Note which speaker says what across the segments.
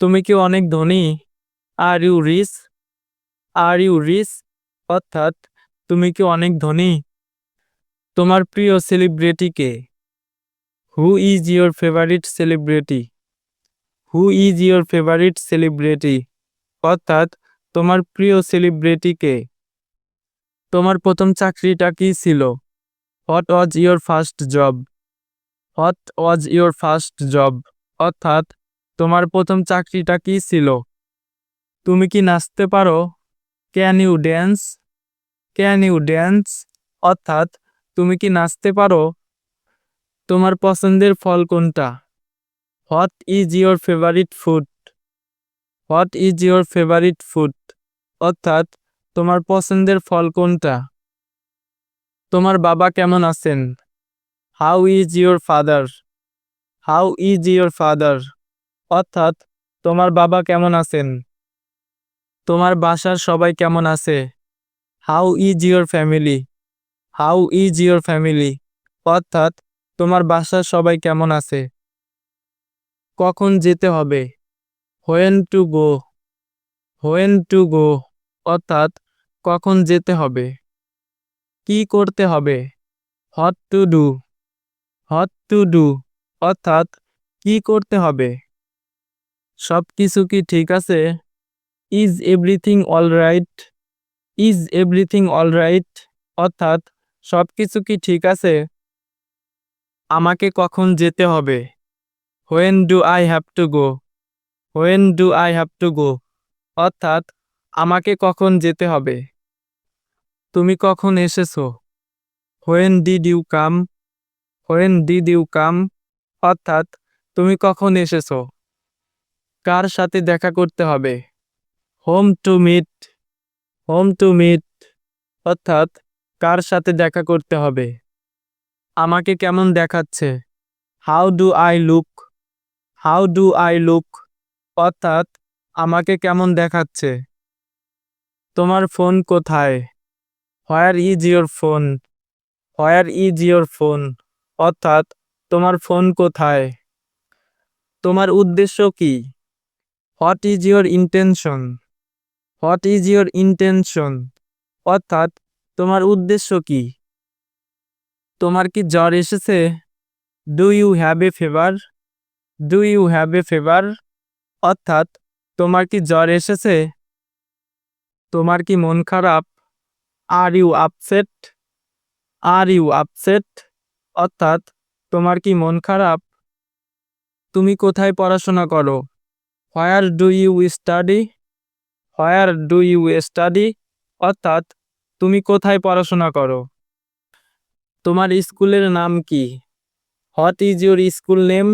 Speaker 1: তুমি কি অনেক ধনী? Are you rich are you rich অর্থাৎ, তুমি কি অনেক ধনী? তোমার প্রিয় celebrity K? Who is your favourite celebrity who is your favourite celebrity অর্থাৎ, তোমার প্রিয় সেলিব্রিটি কে? তোমার প্রথম চাকরিটা কি ছিল? What was your first job what was your first job অর্থাৎ তোমার প্রথম চাকরিটা কি ছিল? তুমি কি নাচতে পারো? Can you dance can you dance অর্থাৎ, তুমি কি নাচতে পারো? তোমার পছন্দের ফল কোনটা? What is your favourite food what is your favourite food অর্থাৎ, তোমার পছন্দের ফল কোনটা? তোমার বাবা কেমন আছেন? How is your father how is your father অর্থাৎ, তোমার বাবা কেমন আছেন? তোমার বাসার সবাই কেমন আছে? How is your family how is your family অর্থাৎ, তোমার বাসার সবাই কেমন আছে? কখন যেতে হবে? When to go when to go অর্থাৎ, কখন যেতে হবে? কি করতে হবে? What to do what to do অর্থাৎ, কি করতে হবে? সব কিছু কি ঠিক আছে? Is everything all right is everything all right অর্থাৎ সব কিছু কি ঠিক আছে? আমাকে কখন যেতে হবে? When do I have to go when do I have to go অর্থাৎ আমাকে কখন যেতে হবে? তুমি কখন এসেছ? When did you come when did you come অর্থাৎ তুমি কখন এসেছ? কার সাথে দেখা করতে হবে? Whom to meet whom to meet অর্থাৎ, কার সাথে দেখা করতে হবে? আমাকে কেমন দেখাচ্ছে? How do I look how do I look অর্থাৎ, আমাকে কেমন দেখাচ্ছে? তোমার ফোন কোথায়? Where is your phone where is your phone অর্থাৎ, তোমার ফোন কোথায়? তোমার উদ্দেশ্য কি? What is your intention what is your intention অর্থাৎ, তোমার উদ্দেশ্য কি? তোমার কি জ্বর এসেছে? Do you have a fever do you have a fever অর্থাৎ, তোমার কি জ্বর এসেছে? তোমার কি মন খারাপ? Are you upset are you upset অর্থাৎ, তোমার কি মন খারাপ? তুমি কোথায় পড়াশোনা করো? Where do you study where do you study অর্থাৎ, তুমি কোথায় পড়াশোনা করো? তোমার স্কুলের নাম কি? What is your school name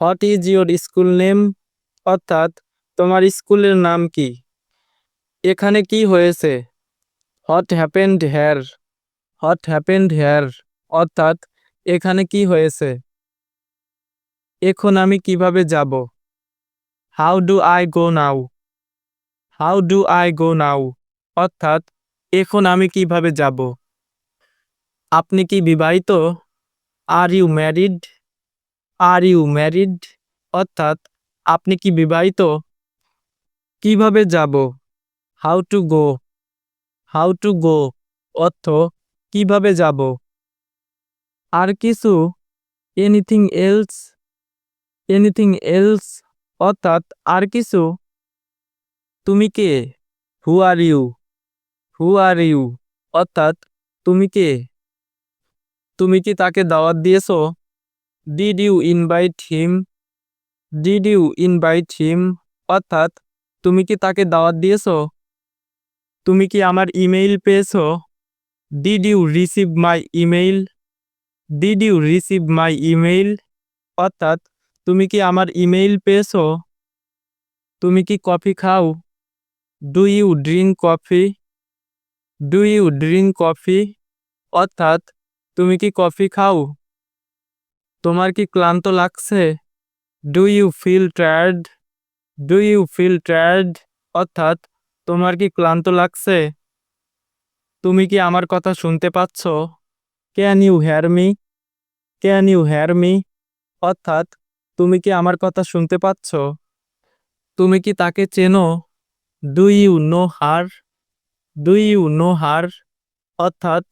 Speaker 1: what is your school name অর্থাৎ, তোমার স্কুলের নাম কি? এখানে কি হয়েছে? What happened here what happened here অর্থাৎ, এখানে কি হয়েছে? এখন আমি কীভাবে যাব? How do I go now how do I go now অর্থাৎ, এখন আমি কীভাবে যাব? আপনি কি বিবাহিত? Are you married are you married অর্থাৎ, আপনি কি বিবাহিত? কীভাবে যাব? How to go how to go অর্থ, কীভাবে যাব? আর কিছু? এনিথিং এলস এনিথিং এলস অর্থাৎ আর কিছু? তুমি কে? হু are you who are you অর্থাৎ তুমি কে? তুমি কি তাকে দাওয়াত দিয়েছ? Did you invite him did you invite him অর্থাৎ তুমি কি তাকে দাওয়াত দিয়েছ? তুমি কি আমার ইমেইল পেয়েছ? Did you receive my email did you receive my email অর্থাৎ তুমি কি আমার ইমেইল পেয়েছ? তুমি কি কফি খাও? Do you drink coffee do you drink coffee অর্থাৎ, তুমি কি কফি খাও? তোমার কি ক্লান্ত লাগছে? Do you feel tired do you feel tired অর্থাৎ, তোমার কি ক্লান্ত লাগছে? তুমি কি আমার কথা শুনতে পাচ্ছ? Can you hear me can you hear me অর্থাৎ তুমি কি আমার কথা শুনতে পাচ্ছ? তুমি কি তাকে চেনো? Do you know her do you know her. অর্থাৎ,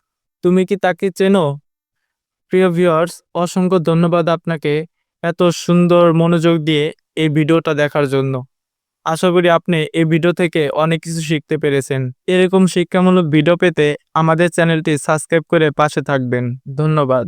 Speaker 1: তুমি কি তাকে চেনো? প্রিয় ভিউয়ার্স, অসংখ্য ধন্যবাদ আপনাকে এত সুন্দর মনোযোগ দিয়ে এই ভিডিওটা দেখার জন্য। আশা করি আপনি এই ভিডিও থেকে অনেক কিছু শিখতে পেরেছেন। এরকম শিক্ষামূলক ভিডিও পেতে আমাদের চ্যানেলটি সাবস্ক্রাইব করে পাশে থাকবেন। ধন্যবাদ।